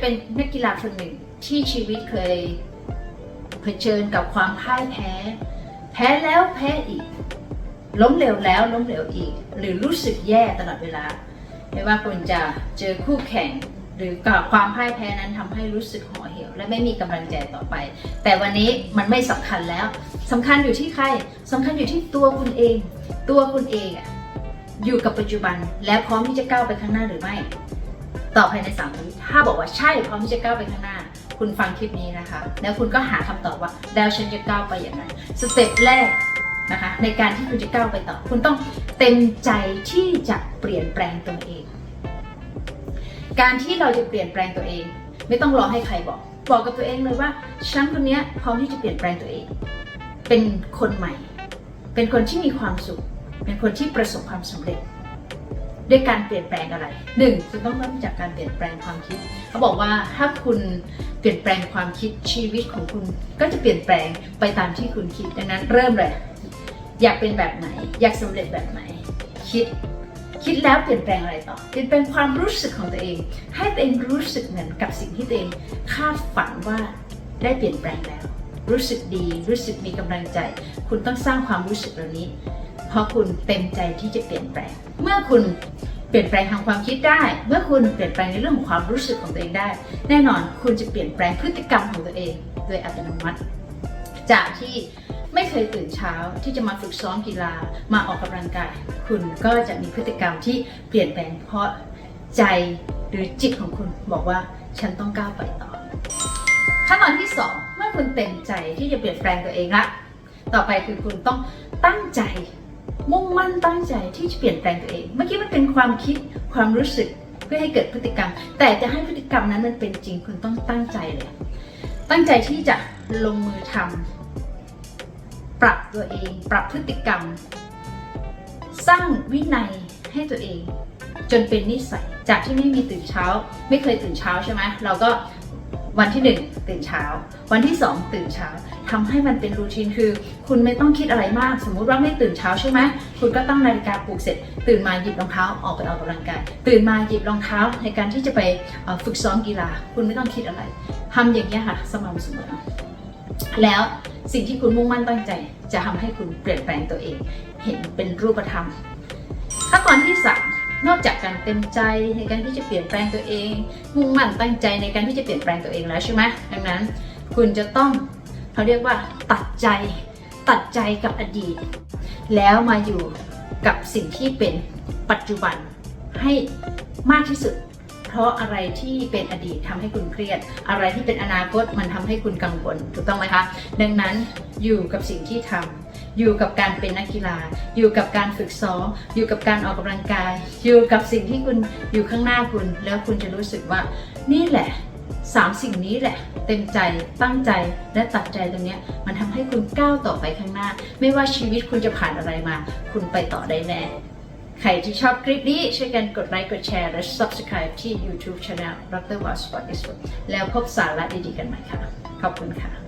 เป็นนักกีฬาคนหนึ่งที่ชีวิตเคยเผชิญกับความพ่ายแพ้ แพ้แล้วแพ้อีก ล้มเหลวแล้วล้มเหลวอีก หรือรู้สึกแย่ตลอดเวลา ไม่ว่าคุณจะเจอคู่แข่งหรือกับความพ่ายแพ้นั้นทำให้รู้สึกห่อเหี่ยว และไม่มีกำลังใจต่อไป แต่วันนี้มันไม่สำคัญแล้วสำคัญอยู่ที่ใครสำคัญอยู่ที่ตัวคุณเอง ตัวคุณเองอะอยู่กับปัจจุบันและพร้อมที่จะก้าวไปข้างหน้าหรือไม่ ตอบภายในสามวิถ้าบอกว่าใช่พร้อมที่จะก้าวไปข้างหน้า คุณฟังคลิปนี้นะคะ แล้วคุณก็หาคำตอบว่าแล้วฉันจะก้าวไปอย่างไรสเต็ปแรกนะคะในการที่คุณจะก้าวไปต่อ คุณต้องเต็มใจที่จะเปลี่ยนแปลงตัวเอง การที่เราจะเปลี่ยนแปลงตัวเอง ไม่ต้องรอให้ใครบอก บอกกับตัวเองเลยว่าฉันคนนี้พร้อมที่จะเปลี่ยนแปลงตัวเอง เป็นคนใหม่ เป็นคนที่มีความสุข เป็นคนที่ประสบความสำเร็จ ด้วยการเปลี่ยนแปลงอะไรหนึ่งคุณต้องเริ่มจากการเปลี่ยนแปลงความคิด เขาบอกว่าถ้าคุณเปลี่ยนแปลงความคิดชีวิตของคุณ ก็จะเปลี่ยนแปลงไปตามที่คุณคิดดังนั้นเริ่มเลย อยากเป็นแบบไหน อยากสำเร็จแบบไหน คิดคิดแล้วเปลี่ยนแปลงอะไรต่อ เปลี่ยนแปลงความรู้สึกของตัวเอง ให้ตัวเองรู้สึกเหมือนกับสิ่งที่ตัวเองคาดฝันว่าได้เปลี่ยนแปลงแล้ว รู้สึกดี รู้สึกมีกำลังใจ คุณต้องสร้างความรู้สึกเหล่านี้ เพราะคุณเต็มใจที่จะเปลี่ยนแปลง เมื่อคุณเปลี่ยนแปลงทางความคิดได้ เมื่อคุณเปลี่ยนแปลงในเรื่องของความรู้สึกของตัวเองได้ แน่นอนคุณจะเปลี่ยนแปลงพฤติกรรมของตัวเอง โดยอัตโนมัติ จากที่ไม่เคยตื่นเช้าที่จะมาฝึกซ้อมกีฬามาออกกำลังกาย คุณก็จะมีพฤติกรรมที่เปลี่ยนแปลงเพราะใจหรือจิตของคุณบอกว่าฉันต้องก้าวไปต่อขั้นตอนที่สองเมื่อคุณเต็มใจที่จะเปลี่ยนแปลงตัวเองละต่อไปคือคุณต้องตั้งใจ มุ่งมั่นตั้งใจที่จะเปลี่ยนแปลงตัวเอง เมื่อกี้มันเป็นความคิดความรู้สึกเพื่อให้เกิดพฤติกรรม แต่จะให้พฤติกรรมนั้นมันเป็นจริงคุณต้องตั้งใจเลย ตั้งใจที่จะลงมือทำปรับตัวเอง ปรับพฤติกรรม สร้างวินัยให้ตัวเอง จนเป็นนิสัย จากที่ไม่มีตื่นเช้า ไม่เคยตื่นเช้าใช่ไหมเราก็ วันที่หนึ่งตื่นเช้า วันที่สองตื่นเช้าทำให้มันเป็นรูทีนคือ คุณไม่ต้องคิดอะไรมาก สมมุติว่าไม่ตื่นเช้าใช่ไหมคุณก็ตั้งนาฬิกาปลุกเสร็จ ตื่นมาหยิบรองเท้าออกไปออกกำลังกายตื่นมาหยิบรองเท้าในการที่จะไปฝึกซ้อมกีฬา คุณไม่ต้องคิดอะไรทำอย่างนี้ยค่ะสม่ำเสมอแล้วสิ่งที่คุณมุ่งมั่นตั้งใจ จะทำให้คุณเปลี่ยนแปลงตัวเอง เห็นเป็นรูปธรรมขั้นตอนที่สาม นอกจากการเต็มใจในการที่จะเปลี่ยนแปลงตัวเอง มุ่งมั่นตั้งใจในการที่จะเปลี่ยนแปลงตัวเองแล้วใช่ไหมดังนั้น คุณจะต้องเขาเรียกว่าตัดใจตัดใจกับอดีต แล้วมาอยู่กับสิ่งที่เป็นปัจจุบันให้มากที่สุด เพราะอะไรที่เป็นอดีตทำให้คุณเครียด อะไรที่เป็นอนาคตมันทำให้คุณกังวลถูกต้องไหมคะ ดังนั้นอยู่กับสิ่งที่ทำ อยู่กับการเป็นนักกีฬา อยู่กับการฝึกซ้อม อยู่กับการออกกำลังกาย อยู่กับสิ่งที่คุณอยู่ข้างหน้าคุณ แล้วคุณจะรู้สึกว่า นี่แหละสามสิ่งนี้แหละ เต็มใจตั้งใจและตัดใจตรงนี้มันทำให้คุณก้าวต่อไปข้างหน้า ไม่ว่าชีวิตคุณจะผ่านอะไรมา คุณไปต่อได้แน่ใครที่ชอบคลิปนี้ช่วยกันกดไลค์กดแชร์และ subscribe ที่ YouTube Channel ดรวอสปอร์ตอิสแล้วพบสาระดีๆกันใหม่ค่ะ ขอบคุณค่ะ